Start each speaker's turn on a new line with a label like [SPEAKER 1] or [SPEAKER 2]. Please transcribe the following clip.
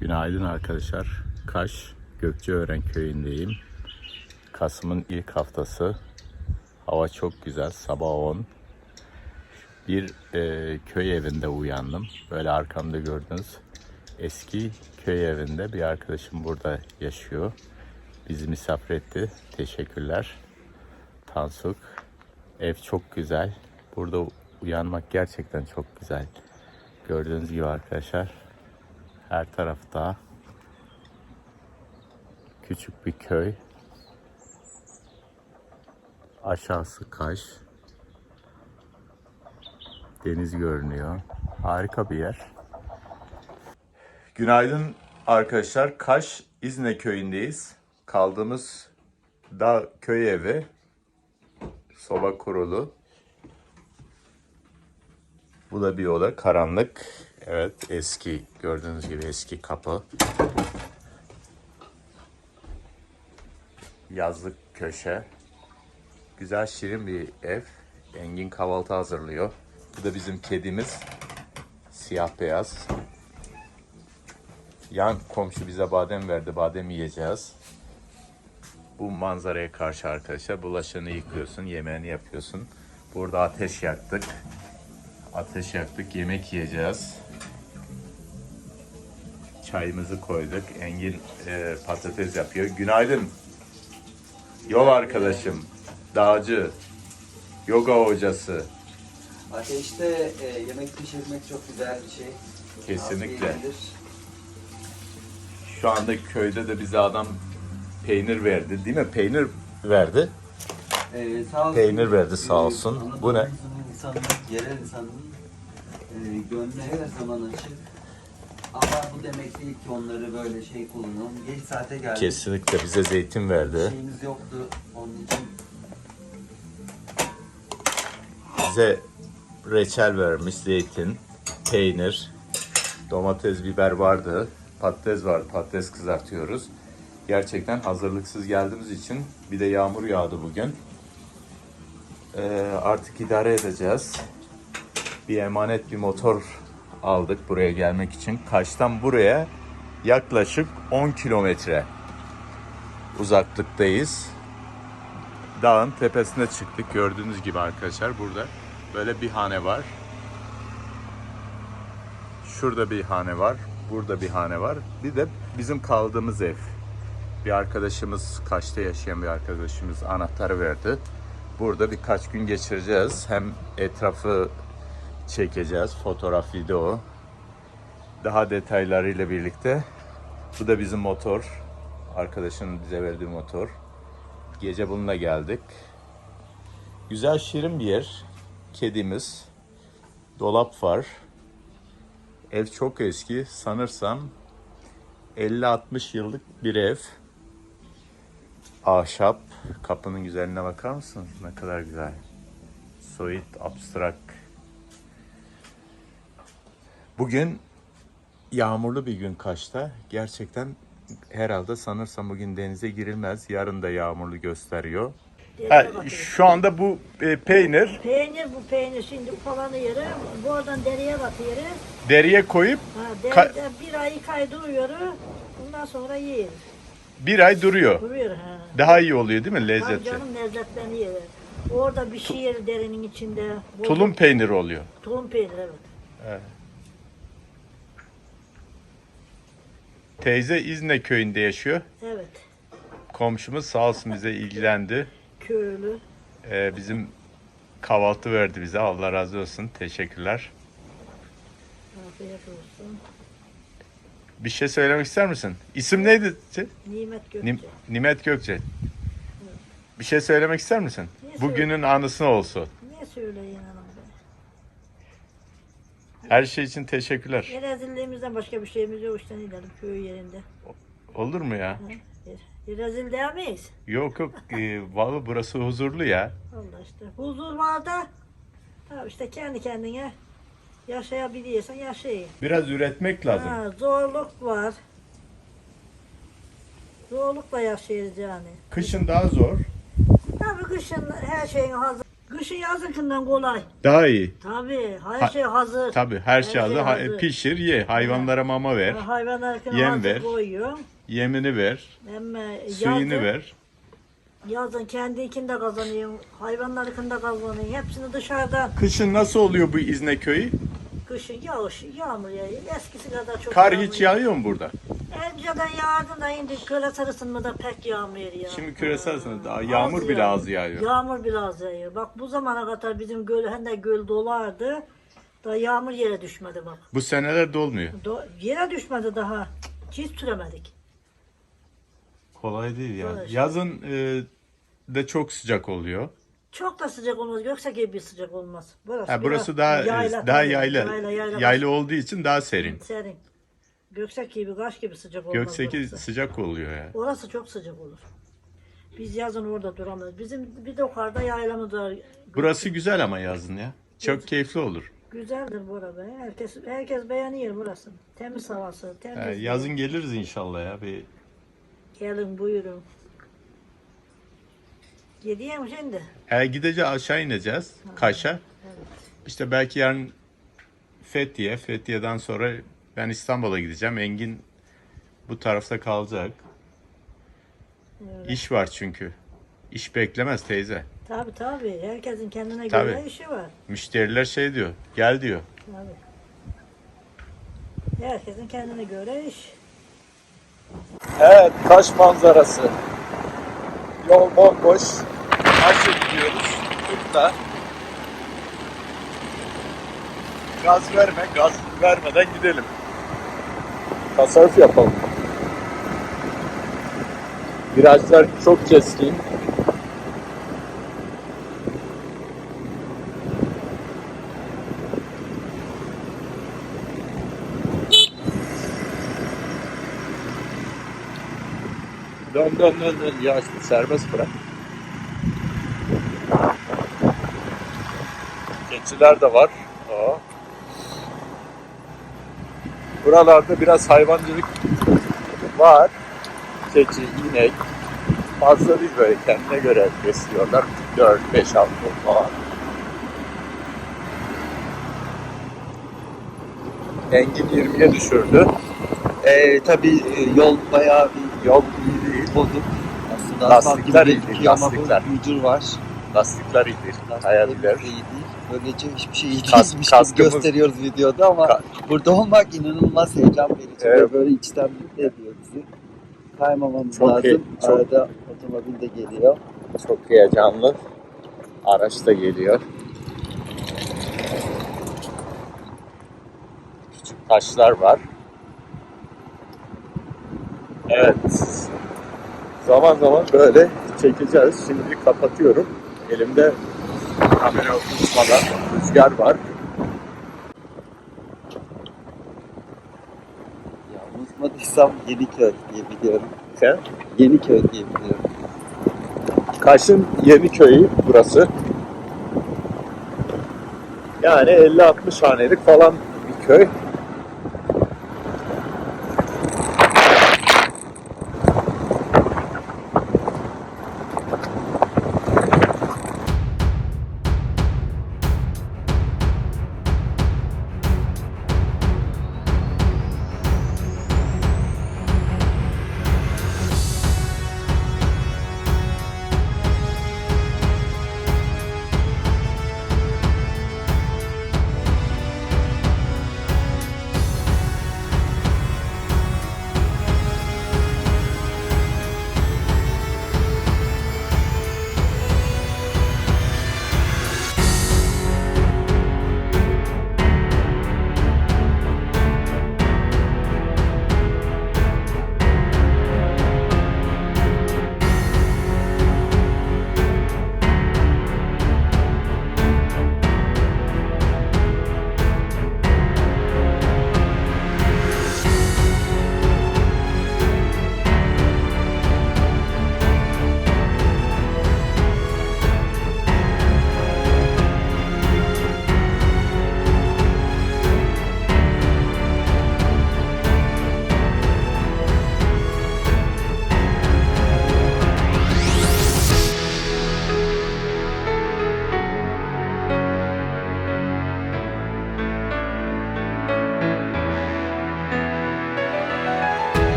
[SPEAKER 1] Günaydın arkadaşlar. Kaş Gökçeören köyündeyim. Kasım'ın ilk haftası. Hava çok güzel. Sabah 10. Bir e, köy evinde uyandım. Böyle arkamda gördüğünüz eski köy evinde bir arkadaşım burada yaşıyor. Bizi misafir etti. Teşekkürler. Tansuk. Ev çok güzel. Burada uyanmak gerçekten çok güzel. Gördüğünüz gibi arkadaşlar her tarafta küçük bir köy. Aşağısı Kaş. Deniz görünüyor. Harika bir yer. Günaydın arkadaşlar. Kaş İzne köyündeyiz. Kaldığımız da köy evi. Soba kurulu. Bu da bir oda. Karanlık. Evet eski. Gördüğünüz gibi eski kapı. Yazlık köşe. Güzel şirin bir ev. Engin kahvaltı hazırlıyor. Bu da bizim kedimiz. Siyah beyaz. Yan komşu bize badem verdi. Badem yiyeceğiz. Bu manzaraya karşı arkadaşlar bulaşığını yıkıyorsun, yemeğini yapıyorsun. Burada ateş yaktık. Ateş yaktık, yemek yiyeceğiz. Çayımızı koyduk. Engin e, patates yapıyor. Günaydın. Yol arkadaşım, dağcı, yoga hocası.
[SPEAKER 2] Ateşte e, yemek pişirmek çok güzel bir şey.
[SPEAKER 1] Kesinlikle. Şu anda köyde de bize adam peynir verdi. Değil mi? Peynir verdi.
[SPEAKER 2] E, sağ olsun,
[SPEAKER 1] Peynir verdi, sağ olsun.
[SPEAKER 2] Anadolu
[SPEAKER 1] Bu ne?
[SPEAKER 2] insanın, yerel insanın e, gönlü her zaman açık. Ama bu demek değil ki onları böyle şey kullanalım. Geç saate geldik.
[SPEAKER 1] Kesinlikle bize zeytin verdi.
[SPEAKER 2] Şeyimiz yoktu. Onun için
[SPEAKER 1] Bize reçel vermiş, zeytin, peynir, domates, biber vardı. Patates var, patates kızartıyoruz. Gerçekten hazırlıksız geldiğimiz için bir de yağmur yağdı bugün. Ee, artık idare edeceğiz. Bir emanet bir motor aldık buraya gelmek için. Kaş'tan buraya yaklaşık 10 kilometre uzaklıktayız dağın tepesine çıktık. Gördüğünüz gibi arkadaşlar burada böyle bir hane var. Şurada bir hane var. Burada bir hane var. Bir de bizim kaldığımız ev. Bir arkadaşımız, Kaş'ta yaşayan bir arkadaşımız anahtarı verdi. Burada birkaç gün geçireceğiz. Hem etrafı çekeceğiz. Fotoğraf, video. Daha detaylarıyla birlikte. Bu da bizim motor. Arkadaşın bize verdiği motor. Gece bununla geldik. Güzel şirin bir yer. Kedimiz. Dolap var. Ev çok eski. Sanırsam 50-60 yıllık bir ev. Ahşap. Kapının güzelliğine bakar mısın? Ne kadar güzel. Soyut, abstrak. Bugün yağmurlu bir gün Kaş'ta. Gerçekten herhalde sanırsam bugün denize girilmez. Yarın da yağmurlu gösteriyor.
[SPEAKER 3] Batıyor.
[SPEAKER 1] şu anda bu e, peynir
[SPEAKER 3] Peynir bu peynir şimdi ufalanı yeri, buradan deriye batıyor.
[SPEAKER 1] deriye koyup
[SPEAKER 3] Ha,
[SPEAKER 1] Ka-
[SPEAKER 3] deride bir ay iki ay duruyor, ondan sonra yiyor.
[SPEAKER 1] bir ay duruyor.
[SPEAKER 3] Duruyor ha.
[SPEAKER 1] Daha iyi oluyor değil mi
[SPEAKER 3] Tabii
[SPEAKER 1] lezzeti?
[SPEAKER 3] canım lezzetleniyor. Orada bir şey yer derinin içinde. Bu-
[SPEAKER 1] Tulum peyniri oluyor.
[SPEAKER 3] Tulum peynir evet.
[SPEAKER 1] Teyze İzne köyünde yaşıyor.
[SPEAKER 3] Evet.
[SPEAKER 1] Komşumuz sağ olsun bize ilgilendi.
[SPEAKER 3] Köylü.
[SPEAKER 1] Ee, bizim kahvaltı verdi bize. Allah razı olsun. Teşekkürler.
[SPEAKER 3] Afiyet olsun.
[SPEAKER 1] Bir şey söylemek ister misin? İsim neydi?
[SPEAKER 3] Nimet Gökçe.
[SPEAKER 1] Nim- Nimet Gökçe. Bir şey söylemek ister misin?
[SPEAKER 3] Ne
[SPEAKER 1] Bugünün anısı olsun.
[SPEAKER 3] Ne söyleyeyim?
[SPEAKER 1] Her şey için teşekkürler.
[SPEAKER 3] El rezilliğimizden başka bir şeyimiz yok işte ne diyelim köy yerinde.
[SPEAKER 1] Olur mu ya?
[SPEAKER 3] Ha? E, Rezil değil miyiz?
[SPEAKER 1] Yok yok. Ee, vallahi burası huzurlu ya.
[SPEAKER 3] Allah işte. Huzur var da ha işte kendi kendine yaşayabiliyorsan yaşayın.
[SPEAKER 1] Biraz üretmek lazım.
[SPEAKER 3] Ha, zorluk var. Zorlukla yaşayacağız yani.
[SPEAKER 1] Kışın daha zor.
[SPEAKER 3] Tabii kışın her şeyin hazır. Kışın yazınkinden kolay.
[SPEAKER 1] Daha iyi.
[SPEAKER 3] Tabii her
[SPEAKER 1] Ha-
[SPEAKER 3] şey hazır.
[SPEAKER 1] Tabii her şey hazır. Ha-
[SPEAKER 3] hazır.
[SPEAKER 1] Pişir, ye. Hayvanlara mama ver.
[SPEAKER 3] Hayvanlarkine
[SPEAKER 1] Yem
[SPEAKER 3] hazır
[SPEAKER 1] ver.
[SPEAKER 3] koyuyor.
[SPEAKER 1] Yemini ver.
[SPEAKER 3] Ama
[SPEAKER 1] Suyunu
[SPEAKER 3] yazın,
[SPEAKER 1] ver.
[SPEAKER 3] yazın kendi ikinde kazanıyor. Hayvanlarkinde kazanıyor. Hepsini dışarıdan.
[SPEAKER 1] Kışın nasıl oluyor bu İzne köyü?
[SPEAKER 3] Kışın yağış, yağmur yağıyor. Eskisi kadar çok
[SPEAKER 1] Kar
[SPEAKER 3] yağmur
[SPEAKER 1] hiç yağıyor mu burada?
[SPEAKER 3] Önceden yağardı da şimdi küresel ısınmada pek yağmıyor ya.
[SPEAKER 1] Şimdi küresel ısınma daha
[SPEAKER 3] Az
[SPEAKER 1] yağmur bile
[SPEAKER 3] yağıyor.
[SPEAKER 1] az yağıyor.
[SPEAKER 3] Yağmur biraz yağıyor. Bak bu zamana kadar bizim göl, hem de göl dolardı. Da yağmur yere düşmedi bak.
[SPEAKER 1] Bu senelerde olmuyor.
[SPEAKER 3] Do- yere düşmedi daha. Hiç süremedik.
[SPEAKER 1] Kolay değil ya.
[SPEAKER 3] Evet.
[SPEAKER 1] Yazın e, de çok sıcak oluyor.
[SPEAKER 3] Çok da sıcak olmaz. Gökse gibi bir sıcak olmaz. Burası,
[SPEAKER 1] Ha, burası daha
[SPEAKER 3] yayla
[SPEAKER 1] daha
[SPEAKER 3] tabii.
[SPEAKER 1] yayla.
[SPEAKER 3] Yayla, yayla,
[SPEAKER 1] Yayla olduğu için daha serin.
[SPEAKER 3] Serin. Göksek gibi, kaş gibi sıcak olmaz
[SPEAKER 1] Gökseki
[SPEAKER 3] burası.
[SPEAKER 1] sıcak oluyor ya.
[SPEAKER 3] Orası çok sıcak olur. Biz yazın orada duramayız. Bizim bir de yukarıda yaylamız var.
[SPEAKER 1] Burası güzel ama yazın ya. Çok keyifli olur.
[SPEAKER 3] Güzeldir burada. Herkes herkes beğeniyor burası. Temiz havası, temiz.
[SPEAKER 1] Ha, yazın geliriz inşallah ya. Bir
[SPEAKER 3] Gelin buyurun. Gideyim şimdi.
[SPEAKER 1] E, gideceğiz aşağı ineceğiz Kaş'a. İşte belki yarın Fethiye, Fethiye'den sonra ben İstanbul'a gideceğim. Engin bu tarafta kalacak.
[SPEAKER 3] Öyle.
[SPEAKER 1] İş var çünkü. İş beklemez teyze.
[SPEAKER 3] Tabii tabii. Herkesin kendine
[SPEAKER 1] Tabii.
[SPEAKER 3] göre işi var.
[SPEAKER 1] Müşteriler şey diyor, gel diyor.
[SPEAKER 3] Tabii. Herkesin kendine göre iş.
[SPEAKER 1] Evet, Kaş manzarası. Yol bomboş. Kaş'a gidiyoruz. Tutta. Gaz verme, gaz vermeden gidelim. Tasarruf yapalım. Virajlar çok keskin. Dön dön dön dön. Ya serbest bırak. Keçiler de var. Buralarda biraz hayvancılık var. Keçi, inek. Fazla değil böyle kendine göre besliyorlar. 4, 5, 6 falan. Engin 20'ye düşürdü.
[SPEAKER 2] Ee, tabii e, yol bayağı bir
[SPEAKER 1] Yol iyi değil.
[SPEAKER 2] bozuk. Aslında
[SPEAKER 1] Lastikler iyi değil,
[SPEAKER 2] gözüküyor ama bu
[SPEAKER 1] lastikler.
[SPEAKER 2] Mücür var.
[SPEAKER 1] Lastikler iyi değil. Hayaller.
[SPEAKER 2] Lastikler iyi değil. Böylece hiçbir şey iyi
[SPEAKER 1] Kas-
[SPEAKER 2] değilmiş gibi
[SPEAKER 1] kaskımız-
[SPEAKER 2] gösteriyoruz videoda ama
[SPEAKER 1] Ka-
[SPEAKER 2] burada olmak inanılmaz heyecan verici
[SPEAKER 1] Evet.
[SPEAKER 2] ve böyle içten mutlu ediyor bizi. Kaymamamız
[SPEAKER 1] Çok
[SPEAKER 2] lazım.
[SPEAKER 1] iyi, çok-
[SPEAKER 2] Arada otomobil de geliyor.
[SPEAKER 1] Çok heyecanlı. Araç da geliyor. Küçük taşlar var. Evet. Zaman zaman böyle çekeceğiz. Şimdi kapatıyorum. Elimde kamera tutmadan rüzgar var.
[SPEAKER 2] Ya unutmadıysam Yeniköy diye biliyorum.
[SPEAKER 1] Sen?
[SPEAKER 2] Yeniköy diye biliyorum.
[SPEAKER 1] Kaş'ın yeni köyü burası. Yani 50-60 hanelik falan bir köy.